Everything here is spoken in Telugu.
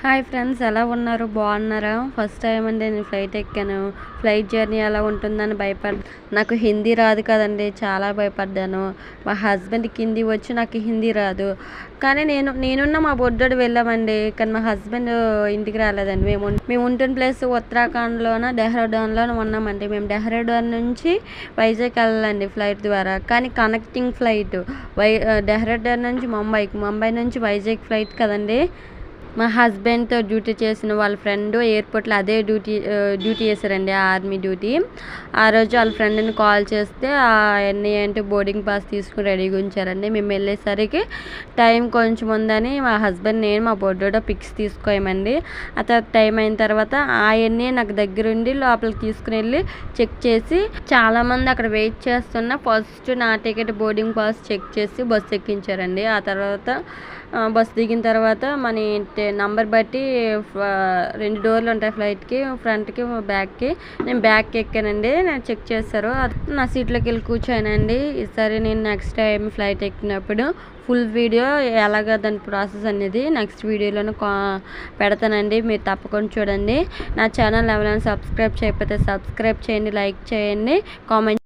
హాయ్ ఫ్రెండ్స్ ఎలా ఉన్నారు? బాగున్నారా? ఫస్ట్ టైం అండి నేను ఫ్లైట్ ఎక్కాను. ఫ్లైట్ జర్నీ ఎలా ఉంటుందని భయపడ నాకు హిందీ రాదు కదండి చాలా భయపడ్డాను. మా హస్బెండ్కి హిందీ వచ్చి నాకు హిందీ రాదు. కానీ నేను నేనున్న మా బొడ్డోడు వెళ్ళామండి. కానీ మా హస్బెండ్ ఇంటికి రాలేదండి. మేము మేము ఉంటున్న ప్లేస్ ఉత్తరాఖండ్లోన డెహ్రాడూన్లోనే ఉన్నామండి. మేము డెహ్రాడూన్ నుంచి వైజాగ్ వెళ్ళాలండి ఫ్లైట్ ద్వారా. కానీ కనెక్టింగ్ ఫ్లైట్ వై డెహ్రాడూన్ నుంచి ముంబైకి ముంబై నుంచి వైజాగ్ ఫ్లైట్ కదండి. మా హస్బెండ్తో డ్యూటీ చేసిన వాళ్ళ ఫ్రెండ్ ఎయిర్పోర్ట్లో అదే డ్యూటీ డ్యూటీ చేశారండి ఆర్మీ డ్యూటీ. ఆ రోజు వాళ్ళ ఫ్రెండ్ని కాల్ చేస్తే ఎన్ని అంటే బోర్డింగ్ పాస్ తీసుకుని రెడీగా ఉంచారండి. మేము వెళ్ళేసరికి టైం కొంచెం ఉందని మా హస్బెండ్ నేను మా బొడ్డోడో పిక్స్ తీసుకోయమండి. ఆ తర్వాత టైం అయిన తర్వాత ఆయన్ని నాకు దగ్గరుండి లోపలికి తీసుకుని వెళ్ళి చెక్ చేసి చాలామంది అక్కడ వెయిట్ చేస్తున్న ఫస్ట్ నా టికెట్ బోర్డింగ్ పాస్ చెక్ చేసి బస్సు ఎక్కించారండి. ఆ తర్వాత బస్సు దిగిన తర్వాత మన టే- నంబర్ బట్టి ఫ- రెండు డోర్లు ఉంటాయి ఫ్లైట్కి ఫ్రంట్కి బ్యాక్కి. నేను బ్యాక్కి ఎక్కానండి నేను చెక్ చేస్తారు. నా సీట్లోకి వెళ్ళి కూర్చోనండి. ఈసారి నేను నెక్స్ట్ టైం ఫ్లైట్ ఎక్కినప్పుడు ఫుల్ వీడియో ఎలాగ దాని ప్రాసెస్ అనేది నెక్స్ట్ వీడియోలోనే కా పెడతానండి. మీరు తప్పకుండా చూడండి. నా ఛానల్ ఎవరైనా సబ్స్క్రైబ్ చేయకపోతే సబ్స్క్రైబ్ చేయండి లైక్ చేయండి కామెంట్